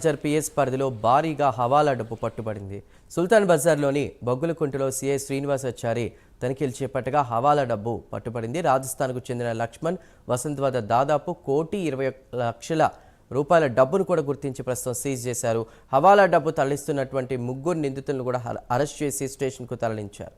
Bazar PS పరిధిలో భారీగా హవాలా డబ్బు పట్టుబడింది. సుల్తాన్ బజార్లోని బొగ్గులకుంటలో సీఐ శ్రీనివాసాచారి తనిఖీలు చేపట్టగా హవాలా డబ్బు పట్టుబడింది. రాజస్థాన్కు చెందిన లక్ష్మణ్ వసంత్ వద్ద దాదాపు కోటి ఇరవై ఒక్క లక్షల రూపాయల డబ్బును కూడా గుర్తించి ప్రస్తుతం సీజ్ చేశారు. హవాలా డబ్బు తరలిస్తున్నటువంటి ముగ్గురు నిందితులను కూడా అరెస్ట్ చేసి స్టేషన్కు తరలించారు.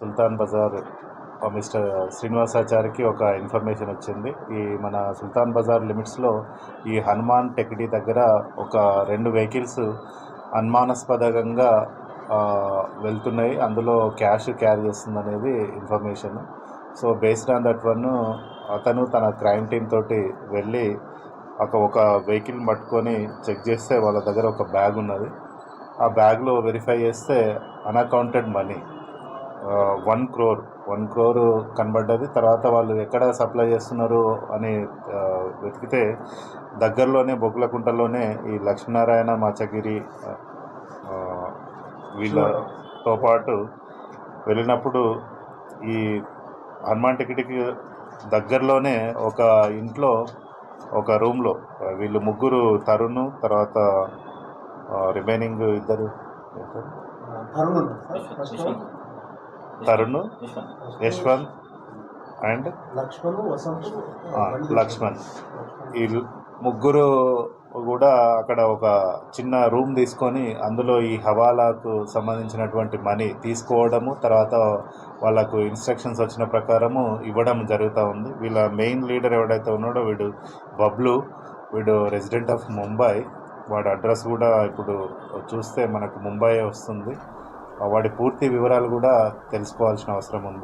సుల్తాన్ బజార్ మిస్టర్ శ్రీనివాసాచారికి ఒక ఇన్ఫర్మేషన్ వచ్చింది. ఈ మన సుల్తాన్ బజార్ లిమిట్స్లో ఈ హనుమాన్ టెక్డీ దగ్గర ఒక రెండు వెహికల్స్ అనుమానాస్పదంగా వెళ్తున్నాయి. అందులో క్యాష్ క్యారీ చేస్తుంది అనేది information. So based on that one అతను తన క్రైమ్ టీమ్ తోటి వెళ్ళి ఒక ఒక వెహికల్ పట్టుకొని చెక్ చేస్తే వాళ్ళ దగ్గర ఒక బ్యాగ్ ఉన్నది. ఆ బ్యాగ్లో వెరిఫై చేస్తే unaccounted money. One crore one crore కనబడ్డది. తర్వాత వాళ్ళు ఎక్కడ సప్లై చేస్తున్నారు అని వెతికితే దగ్గరలోనే బొగ్గులకుంటలోనే ఈ లక్ష్మీనారాయణ మాచగిరి వీళ్ళతో పాటు వెళ్ళినప్పుడు ఈ హనుమాన్ టికెట్కి దగ్గరలోనే ఒక ఇంట్లో ఒక రూమ్లో వీళ్ళు ముగ్గురు తరుణ్ తర్వాత రిమైనింగ్ ఇద్దరు? తరుణ్ తరుణ్ యశ్వంత్. అండ్? లక్ష్మణ్ ఈ ముగ్గురు కూడా అక్కడ ఒక చిన్న రూమ్ తీసుకొని అందులో ఈ హవాలాకు సంబంధించినటువంటి మనీ తీసుకోవడము తర్వాత వాళ్ళకు ఇన్స్ట్రక్షన్స్ వచ్చిన ప్రకారము ఇవ్వడం జరుగుతూ ఉంది. వీళ్ళ మెయిన్ లీడర్ ఎవడైతే ఉన్నాడో వీడు బబ్లు వీడు రెసిడెంట్ ఆఫ్ ముంబై. వాడి అడ్రస్ కూడా ఇప్పుడు చూస్తే మనకు ముంబై వస్తుంది. వాడి పూర్తి వివరాలు కూడా తెలుసుకోవాల్సిన అవసరం ఉంది.